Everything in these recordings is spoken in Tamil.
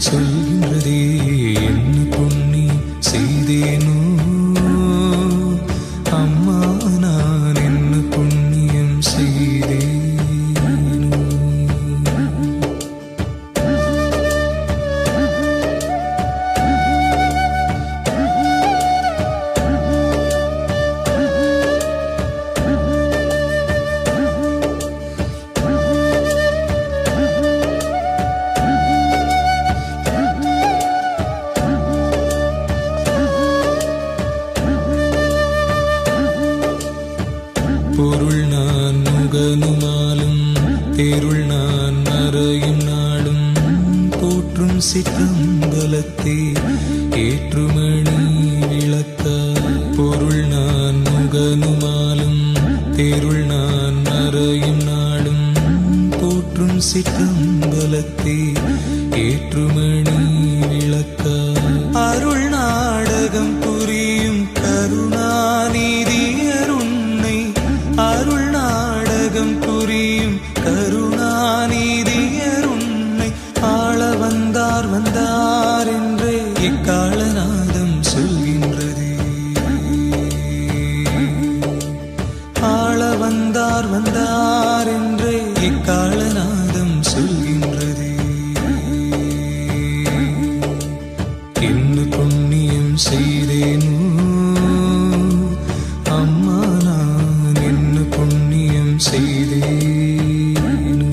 சொல்கின்றதே. பேருள் நான் மறையும் நாடும் போற்றும் சிற்றம்பலத்தே. ஏற்றுமணி விளக்க பொருள் நான் முகனுமாலும் தேருள் நான் மறையும் நாடும் போற்றும் சிற்றம்பலத்தே. ஏற்றுமணி செய்தேனோ. அம்மா நான் என்ன புண்ணியம் செய்தேனோ.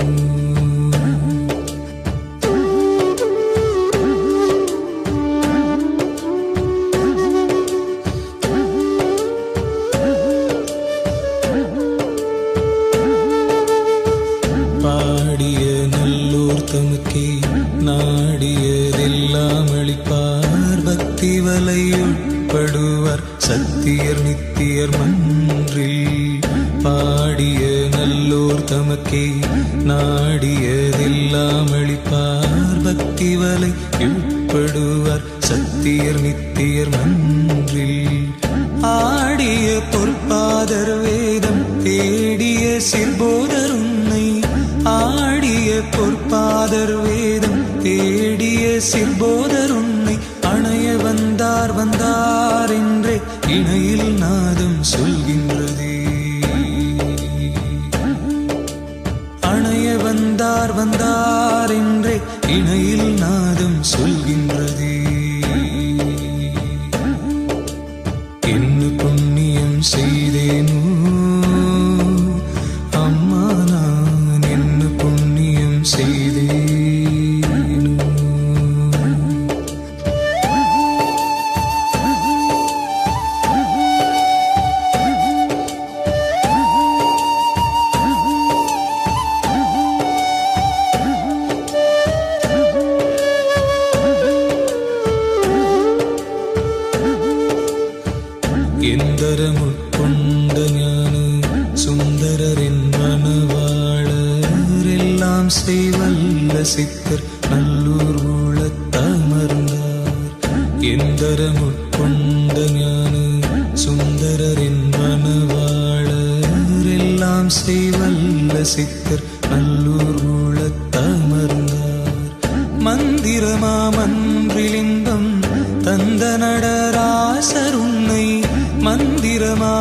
பாடிய நல்லோர் தமக்கே நாடியதெல்லாம் அளிப்பார். பக்தி வலையுட்படுவார் சத்தியர் நித்தியர் மன்றில் பாடிய நல்லோர் தமக்கே நாடியதெல்லாம் அளிப்பார். பக்தி வலை உட்படுவார் சத்தியர் நித்தியர் மன்றில் ஆடிய பொற்பாதர் வேதம் தேடிய சிற்போதர் உன்னை ஆடிய பொற்பாதர் வேதம் தேடிய சிற்போதர் உன்னை வந்தார் வந்தார் என்றே இணையில் நாதம் சொல்கின்றதே. அணைய வந்தார் வந்தார் என்றே இணையில் நாதம் சொல்கின்றதே. எந்தரமுட்கொண்ட ஞான சுந்தரரின் மனவாளர் செய்வல்ல சித்தர் நல்லூர் ஊழத்தமர்ந்தார் எந்தரமுட்கொண்ட ஞான சுந்தரரின் மனவாளர் செய்வல்ல சித்தர் நல்லூர் ஊழத்தமர்ந்தார் மந்திரமா மன்றிலிங்கம் தந்த நட மந்திரமா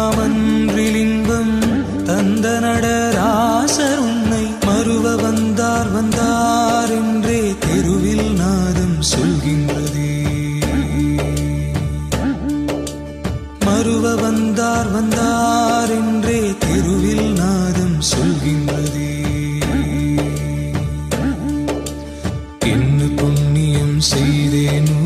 தந்த நடராசர் உன்னை மறுவ வந்தார் வந்தார் என்றே தெருவில் நாதம் சொல்கின்றதே. மறுவ வந்தார் வந்தார் என்றே தெருவில் நாதம் சொல்கின்றதே. என்ன புண்ணியம் செய்தேனோ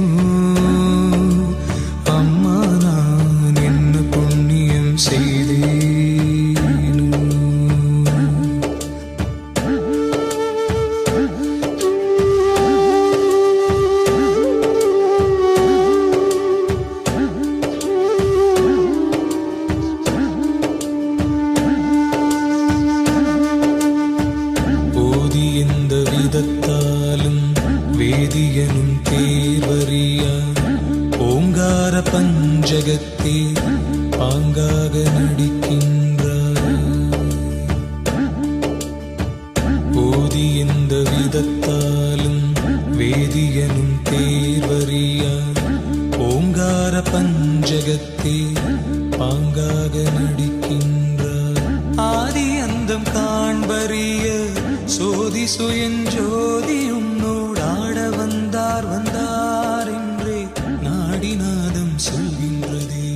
பாங்காக ஆதி அந்தம் காண்பறிய சோதி சுயஞ்சோதி உன்னோடாட வந்தார் வந்தார் என்றே நாடிநாதம் சொல்கின்றதே.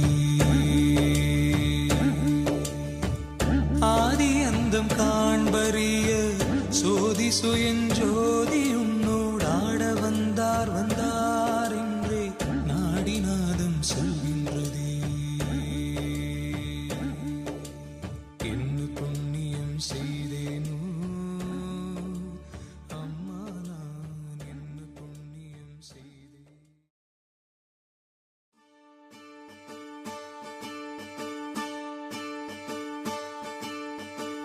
ஆதி அந்தம் காண்பறிய சோதி சுயஞ்சோதி